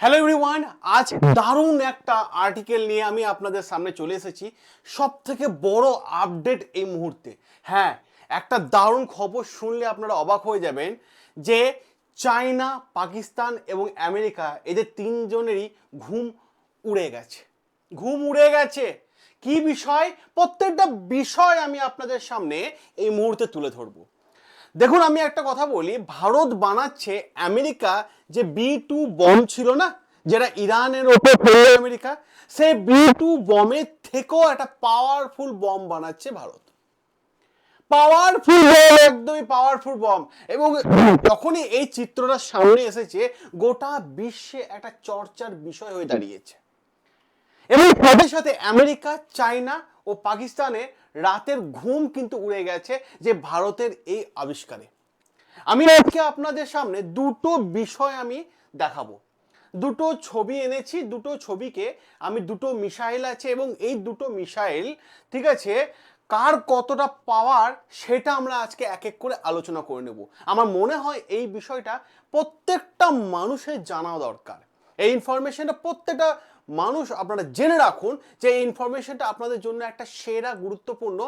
Hello everyone আজ দারুণ একটা আর্টিকেল নিয়ে আমি আপনাদের সামনে চলে এসেছি। সব থেকে বড় আপডেট এই মুহূর্তে। হ্যাঁ একটা দারুণ খবর শুনলে আপনারা অবাক হয়ে যাবেন যে চায়না পাকিস্তান এবং আমেরিকা এদের তিনজনেরই ঘুম উড়ে গেছে। ঘুম উড়ে গেছে। কি বিষয়? প্রত্যেকটা বিষয় আমি আপনাদের সামনে এই মুহূর্তে তুলে ধরবো। দেখুন, আমি একটা কথা বলি, ভারত বানাচ্ছে আমেরিকা যে বি টু বম ছিল না, যেটা ইরানের ওপর ফেলল আমেরিকা, সেই বি টু বমের থেকেও একটা পাওয়ারফুল বম বানাচ্ছে ভারত। পাওয়ারফুল বম একদমই পাওয়ারফুল বম এবং যখনই এই চিত্রটা সামনে এসেছে, গোটা বিশ্বে একটা চর্চার বিষয় হয়ে দাঁড়িয়েছে। এবং সাথে সাথে আমেরিকা, চায়না ও পাকিস্তানে রাতের ঘুম কিন্তু উড়ে গেছে যে ভারতের এই আবিষ্কারে। আমি আজকে আপনাদের সামনে দুটো বিষয় আমি দেখাবো। দুটো ছবি এনেছি, দুটো ছবিকে আমি দুটো মিসাইল আছে এবং এই দুটো মিসাইল, ঠিক আছে, কার কতটা পাওয়ার সেটা আমরা আজকে এক এক করে আলোচনা করে নেব। আমার মনে হয় এই বিষয়টা প্রত্যেকটা মানুষের জানা দরকার। এই ইনফরমেশনটা প্রত্যেকটা মানুষ আপনারা জেনে রাখুন যে এই ইনফরমেশনটা আপনাদের জন্য একটা সেরা গুরুত্বপূর্ণ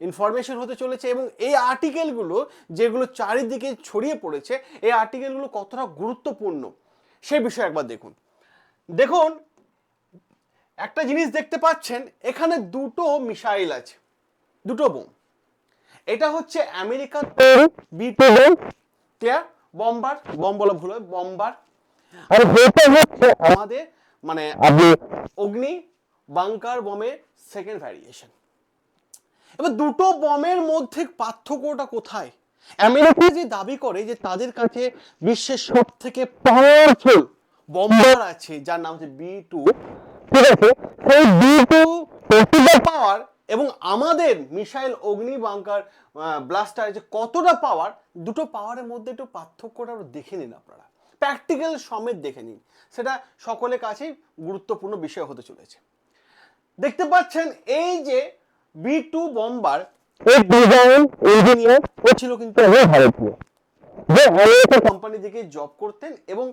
ইনফরমেশন হতে চলেছে এবং এই আর্টিকেলগুলো যেগুলো চারিদিকে ছড়িয়ে পড়েছে এই আর্টিকেলগুলো কতটা গুরুত্বপূর্ণ সেই বিষয়ে একবার দেখুন দেখুন একটা জিনিস দেখতে পাচ্ছেন এখানে দুটো মিসাইল আছে দুটো বোম এটা হচ্ছে আমেরিকার বম্বার বম বলা ভুল বম্বার আর হচ্ছে আমাদের মানে অগ্নি বাংকার বমের সেকেন্ড ভ্যারিয়েশন এবার দুটো বমের মধ্যে পার্থক্যটা কোথায়? আমেরিকা যে দাবি করে যে তাদের কাছে বিশ্বের সব থেকে পাওয়ারফুল বম্বার আছে যার নাম হচ্ছে বি টু ঠিক আছে? সেই বি টু পাওয়ার এবং আমাদের মিসাইল অগ্নি বাংকার ব্লাস্টার যে কতটা পাওয়ার দুটো পাওয়ারের মধ্যে একটু পার্থক্যটা দেখে নিন আপনারা। প্র্যাকটিক্যাল সমেত দেখে নিন। সেটা সকলের কাছেই গুরুত্বপূর্ণ বিষয় হতে চলেছে। দেখতে পাচ্ছেন এই যে বি টু বম্বার এর ডিজাইন ইঞ্জিনিয়ার ও ছিল কিন্তু ভারতীয়। কোম্পানি থেকে জব করতেন এবং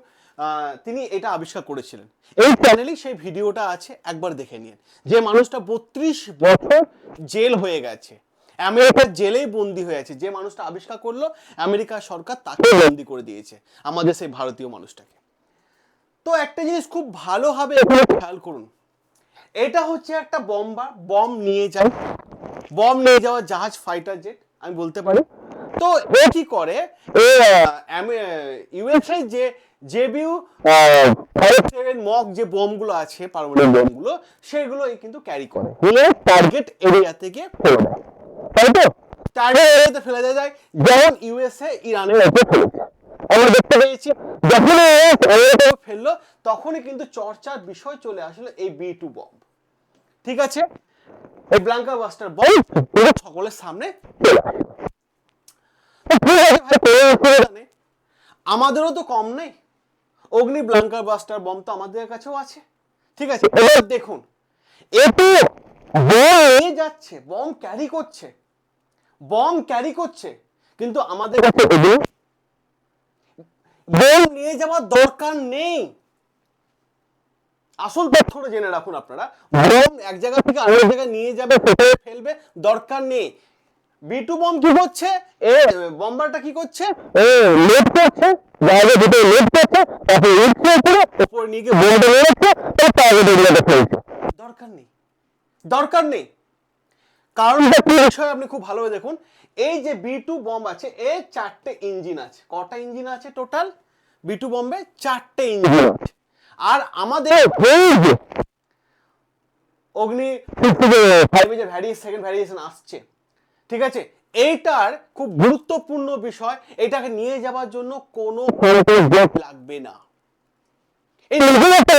তিনি এটা আবিষ্কার করেছিলেন। এই চ্যানেলেই সেই ভিডিওটা আছে, একবার দেখে নিন। যে মানুষটা বত্রিশ বছর জেল হয়ে গেছে। আমেরিকার জেলেই বন্দি হয়ে আছে। যে মানুষটা আবিষ্কার করল আমেরিকা সরকার তাকে বন্দি করে দিয়েছে আমাদের সেই ভারতীয় মানুষটাকে। তো একটা জিনিস খুব ভালোভাবে খেয়াল করুন। এটা হচ্ছে একটা বম্বা বম নিয়ে যায়। বম নিয়ে যাওয়া জাহাজ ফাইটার জেট আমি বলতে পারি। তো এ কি করে? ইউএসএ যে জেবিউ মক যে বোমগুলো আছে পারমাণবিক বোমগুলো সেগুলো কিন্তু ক্যারি করে। টার্গেট এরিয়া থেকে ফেলে দেয় তাই তো ফেলে দেওয়া যায়। যেমন ইউএসএ ইরানের ওপর ফেলেছে আমরা দেখতে পেয়েছি। যখন ফেলল তখনই কিন্তু চর্চার বিষয় চলে আসলো এই বি টু বম ঠিক আছে? এই ব্লাঙ্কা বাস্টার বম সকলের সামনে। তো। আমাদেরও তো কম নেই। অগ্নি ব্লাঙ্কার বাস্টার বম তো আমাদের কাছেও আছে। ঠিক আছে? এবার দেখুন। বম নিয়ে যাচ্ছে বম ক্যারি করছে। বম ক্যারি করছে। কিন্তু আমাদের কাছে বম নিয়ে যাওয়ার দরকার নেই। আসল তথ্যটা জেনে রাখুন আপনারা। বম এক জায়গা থেকে আরেক জায়গায় নিয়ে যাবে ফেটে ফেলবে দরকার নেই। বিটু বম কি করছে? এ বম্বারটা কি করছে? এ লোড করছে জায়গা দুটো লোড করছে তারপর উঠছে উপরে উপরে নিয়ে গিয়ে বোমটা নিয়ে যাচ্ছে তার টার্গেট এরিয়াতে ফেলছে দরকার নেই। দরকার নেই। কারণটা কি বিষয় আপনি খুব ভালোভাবে দেখুন এই যে বি টু বম আছে এর চারটে ইঞ্জিন আছে। কটা ইঞ্জিন আছে টোটাল বি টু বম্বে চারটে ইঞ্জিন আছে। আর আমাদের এই যে অগ্নি ফাইভে যে ভ্যারিয়েশন সেকেন্ড ভ্যারিয়েশন আসছে। ঠিক আছে? এইটার খুব গুরুত্বপূর্ণ বিষয় এটাকে নিয়ে যাওয়ার জন্য কোনো লাগবে না। এই নিজেই একটা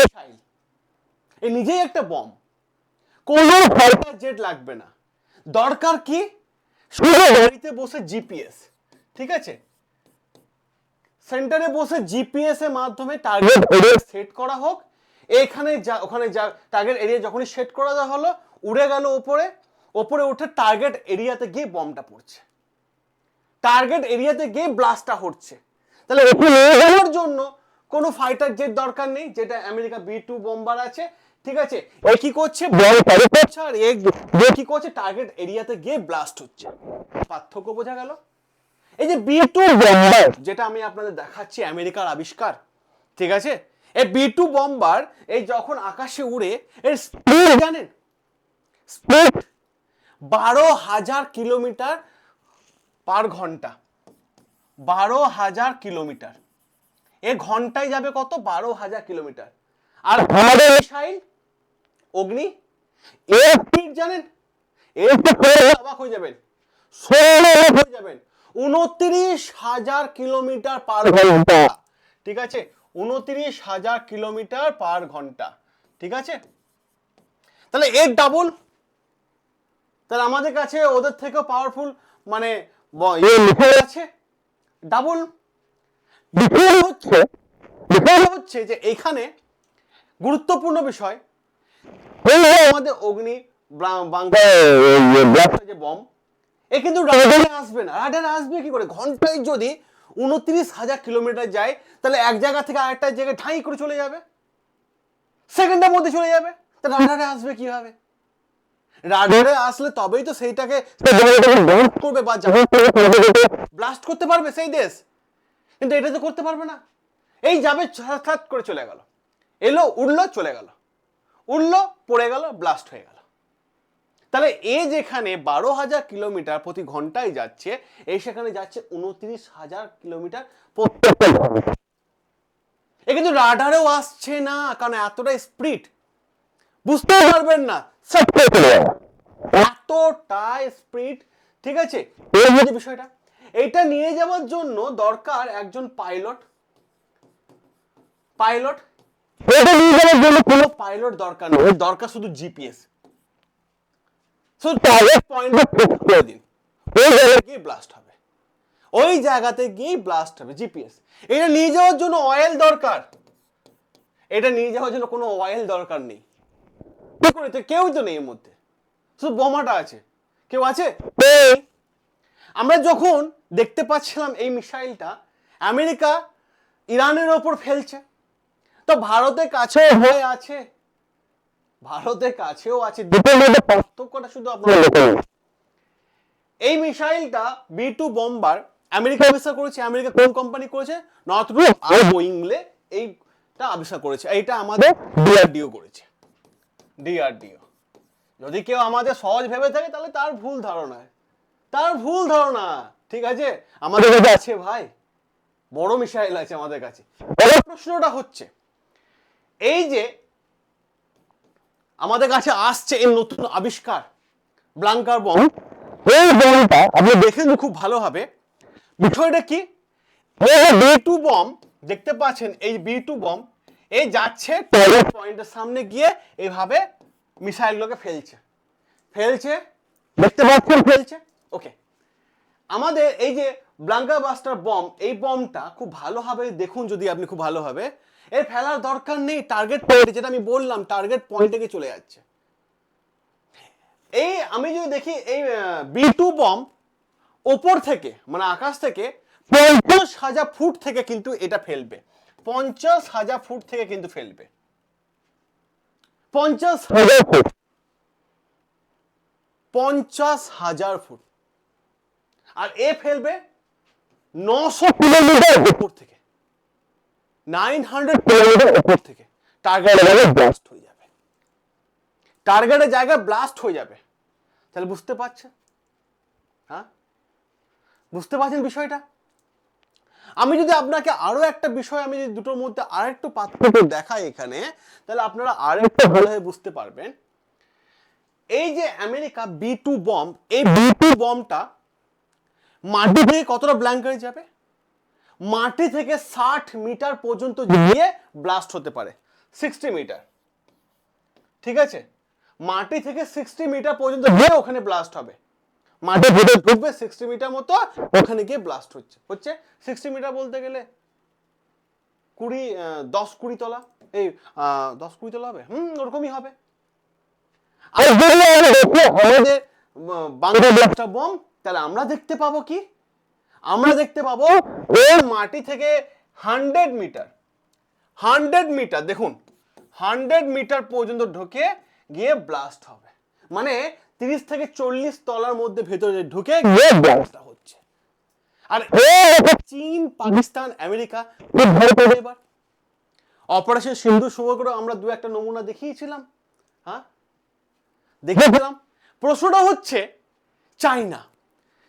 এই নিজেই একটা বম কোনো ফাইটার জেট লাগবে না। দরকার কি? গাড়িতে বসে জিপিএস ঠিক আছে? সেন্টারে বসে জিপিএস এর মাধ্যমে টার্গেট এরিয়া সেট করা হোক। এখানে যা ওখানে যা টার্গেট এরিয়া যখনই সেট করা দেওয়া হলো উড়ে গেল ওপরে। ওপরে উঠে টার্গেট এরিয়াতে গিয়ে বমটা পড়ছে। টার্গেট এরিয়াতে গিয়ে ব্লাস্টটা হচ্ছে। তাহলে জন্য কোনো ফাইটার জেট দরকার নেই যেটা আমেরিকা বি টু বোম্বার আছে ঠিক আছে? এ কি করছে? বল ফলো করছে আর এ কি করছে? টার্গেট এরিয়াতে গিয়ে ব্লাস্ট হচ্ছে। পার্থক্য বোঝা গেল? এই যে বি টু বোম্বার যেটা আমি আপনাদের দেখাচ্ছি আমেরিকার আবিষ্কার ঠিক আছে? এই বি টু বম্বার এই যখন আকাশে উড়ে এর স্পিড জানেন? স্পিড। বারো হাজার কিলোমিটার পার ঘণ্টা। বারো হাজার কিলোমিটার। এ ঘন্টায় যাবে কত? বারো হাজার কিলোমিটার। আর আমাদের মিসাইল অগ্নি? এর স্পিড জানেন? এর অবাক হয়ে যাবেন। ষোলো হয়ে যাবেন। উনত্রিশ হাজার কিলোমিটার পার ঘণ্টা। ঠিক আছে? উনত্রিশ হাজার কিলোমিটার পার ঘণ্টা। ঠিক আছে? তাহলে এর ডাবল তাহলে আমাদের কাছে ওদের থেকেও পাওয়ারফুল মানে ইয়ে আছে। ডাবল হচ্ছে। হচ্ছে যে এখানে গুরুত্বপূর্ণ বিষয় আমাদের অগ্নি যে বম এ কিন্তু রাডারে আসবে না। রাডারে আসবে কি করে? ঘন্টায় যদি উনত্রিশ হাজার কিলোমিটার যায় তাহলে এক জায়গা থেকে আরেকটা জায়গায় ঠাঁই করে চলে যাবে। সেকেন্ডের মধ্যে চলে যাবে। তা রাডারে আসবে কীভাবে? রাডারে আসলে তবেই তো সেইটাকে করবে বা ব্লাস্ট করতে পারবে সেই দেশ। কিন্তু এটা তো করতে পারবে না। এই যাবে ছাত করে চলে গেল। এলো উড়লো চলে গেল। উড়লো, পড়ে গেল ব্লাস্ট হয়ে গেল। তাহলে এ যেখানে বারো হাজার কিলোমিটার প্রতি ঘন্টায় যাচ্ছে এই সেখানে যাচ্ছে উনত্রিশ হাজার কিলোমিটার এ কিন্তু রাডারেও আসছে না, কারণ এতটা স্পিড বুঝতে পারবেন না। এতটা স্পিড ঠিক আছে? বিষয়টা। এটা নিয়ে যাওয়ার জন্য দরকার একজন পাইলট পাইলট এটা জন্য কোনো পাইলট দরকার নেই। দরকার শুধু জিপিএস শুধু টার্গেট করে দিন। ওই জায়গায় গিয়ে ব্লাস্ট হবে। ওই জায়গাতে গিয়ে ব্লাস্ট হবে জিপিএস এটা নিয়ে যাওয়ার জন্য অয়েল দরকার। এটা নিয়ে যাওয়ার জন্য কোনো অয়েল দরকার নেই। করে তো কেউই তো নেই এর মধ্যে। শুধু বোমাটা আছে। কেউ আছে? আমরা যখন দেখতে পাচ্ছিলাম এই মিসাইলটা, আমেরিকা ইরানের ওপর ফেলছে। তো ভারতের কাছেও হয়ে আছে। ভারতের কাছেও আছে। দুটোর মধ্যে পার্থক্যটা শুধু আপনারা এই মিসাইলটা বি টু বম্বার আমেরিকা আবিষ্কার করেছে। আমেরিকা কোন কোম্পানি করেছে? নর্থরুপ আর বোয়িং মিলে এইটা আবিষ্কার করেছে। এইটা আমাদের ডিআরডিও করেছে। ডিআরডিও যদি কেউ আমাদের সহজ ভেবে থাকে তাহলে তার ভুল ধারণা। তার ভুল ধারণা। ঠিক আছে? আমাদের কাছে আছে। ভাই। বড় মিসাইল আছে আমাদের কাছে। প্রশ্নটা হচ্ছে এই যে আমাদের কাছে আসছে এই নতুন আবিষ্কার ব্লাঙ্কার বম এই বমটা আপনি দেখেন খুব ভালো হবে। বিষয়টা কি? বি টু বম দেখতে পাচ্ছেন এই বি টু বম এই যাচ্ছে টার্গেট পয়েন্টের সামনে গিয়ে এইভাবে মিসাইলগুলোকে ফেলছে। ফেলছে? দেখতে পাচ্ছেন ফেলছে? ওকে আমাদের এই যে ব্লাঙ্কা বাস্টার বম এই বমটা খুব ভালোভাবে দেখুন যদি আপনি খুব ভালোভাবে এর ফেলার দরকার নেই টার্গেট পয়েন্টে যেটা আমি বললাম টার্গেট পয়েন্টে গিয়ে চলে যাচ্ছে। এই আমি যদি দেখি, এই বি টু বম ওপর থেকে মানে আকাশ থেকে পঞ্চাশ হাজার ফুট থেকে কিন্তু এটা ফেলবে। পঞ্চাশ হাজার ফুট থেকে কিন্তু ফেলবে। পঞ্চাশ হাজার ফুট। পঞ্চাশ হাজার ফুট। আর এ ফেলবে নশো কিলোমিটার উপর থেকে। নাইন হান্ড্রেড উপর থেকে টার্গেটের জায়গায় ব্লাস্ট হয়ে যাবে। টার্গেটের জায়গায় ব্লাস্ট হয়ে যাবে। তাহলে বুঝতে পারছেন? হ্যাঁ? বুঝতে পারছেন বিষয়টা? আমি যদি আপনাকে আরও একটা বিষয় আমি যদি দুটোর মধ্যে আরেকটু পার্থক্য দেখাই এখানে, তাহলে আপনারা আরেকটু ভালোভাবে বুঝতে পারবেন। এই যে আমেরিকা বি টু বম এই বি টু বমটা মাটি থেকে কতটা ব্ল্যাঙ্কারে যাবে? মাটি থেকে ষাট মিটার পর্যন্ত গিয়ে ব্লাস্ট হতে পারে সিক্সটি মিটার। ঠিক আছে? মাটি থেকে সিক্সটি মিটার পর্যন্ত গিয়ে ওখানে ব্লাস্ট হবে। মাটি ভিতরে ঢুকবে সিক্সটি মিটার মতো ওখানে গিয়ে ব্লাস্ট হচ্ছে। হচ্ছে? সিক্সটি মিটার বলতে গেলে কুড়ি দশ কুড়ি তলা। এই দশ কুড়ি তলা হবে? হুম ওরকমই হবে। আর আমাদের বাংলা ব্লাস্টার বম তাহলে আমরা দেখতে পাবো কি? আমরা দেখতে পাবো ওর মাটি থেকে হান্ড্রেড মিটার হান্ড্রেড মিটার দেখুন হান্ড্রেড মিটার পর্যন্ত ঢুকে গিয়ে ব্লাস্ট হবে। মানে তিরিশ থেকে চল্লিশ তলার মধ্যে ভেতরে ঢুকে গিয়ে ব্লাস্টটা হচ্ছে। আর চীন পাকিস্তান আমেরিকা এবার। অপারেশন সিন্ধু শুরু করে আমরা দু একটা নমুনা দেখিয়েছিলাম হ্যাঁ? দেখেছিলাম প্রশ্নটা হচ্ছে চায়না।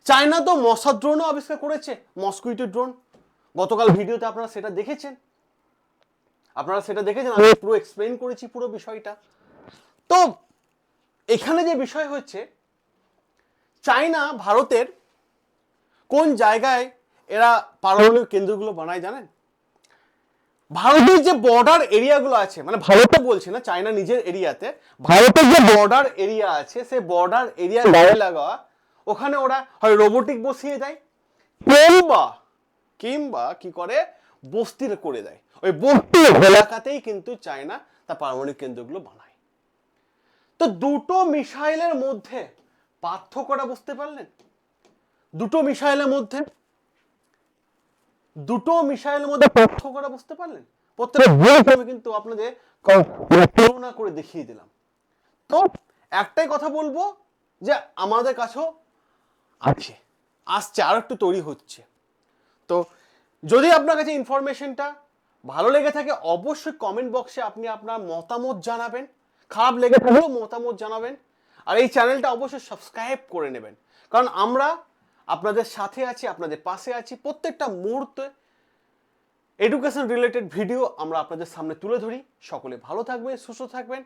চায়না তো মশা ড্রোনও আবিষ্কার করেছে মস্কুইটো ড্রোন গতকাল ভিডিওতে আপনারা সেটা দেখেছেন। আপনারা সেটা দেখেছেন আমি পুরো এক্সপ্লেন করেছি পুরো বিষয়টা। তো এখানে যে বিষয় হচ্ছে চায়না ভারতের কোন জায়গায় এরা পারমাণবিক কেন্দ্রগুলো বানায় জানেন? ভারতের যে বর্ডার এরিয়াগুলো আছে মানে ভারতে বলছে না চায়না নিজের এরিয়াতে ভারতের যে বর্ডার এরিয়া আছে সে বর্ডার এরিয়া গায়ে লাগা ওখানে ওরা হয় রোবোটিক বসিয়ে দেয়, কিংবা কিংবা কি করে? বস্তির করে দেয়। ওই বস্তির এলাকাতেই কিন্তু চায়না তার পারমাণবিক কেন্দ্রগুলো বানায়। তো দুটো মিসাইলের মধ্যে পার্থক্যটা বুঝতে পারলেন? দুটো মিসাইলের মধ্যে, দুটো মিসাইলের মধ্যে পার্থক্যটা বুঝতে পারলেন? প্রত্যেকটা আমি কিন্তু আপনাদের মানে তুলনা করে দেখিয়ে দিলাম। তো একটাই কথা বলব যে আমাদের কাছেও আছে। আসছে আর একটু তৈরি হচ্ছে। তো যদি আপনার কাছে ইনফরমেশনটা ভালো লেগে থাকে অবশ্যই কমেন্ট বক্সে আপনি আপনার মতামত জানাবেন। খারাপ লেগে থাকলেও মতামত জানাবেন। আর এই চ্যানেলটা অবশ্যই সাবস্ক্রাইব করে নেবেন। কারণ আমরা আপনাদের সাথে আছি আপনাদের পাশে আছি। প্রত্যেকটা মুহূর্তে এডুকেশন রিলেটেড ভিডিও আমরা আপনাদের সামনে তুলে ধরি। সকলে ভালো থাকবেন সুস্থ থাকবেন।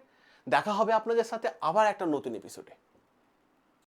দেখা হবে আপনাদের সাথে আবার একটা নতুন এপিসোডে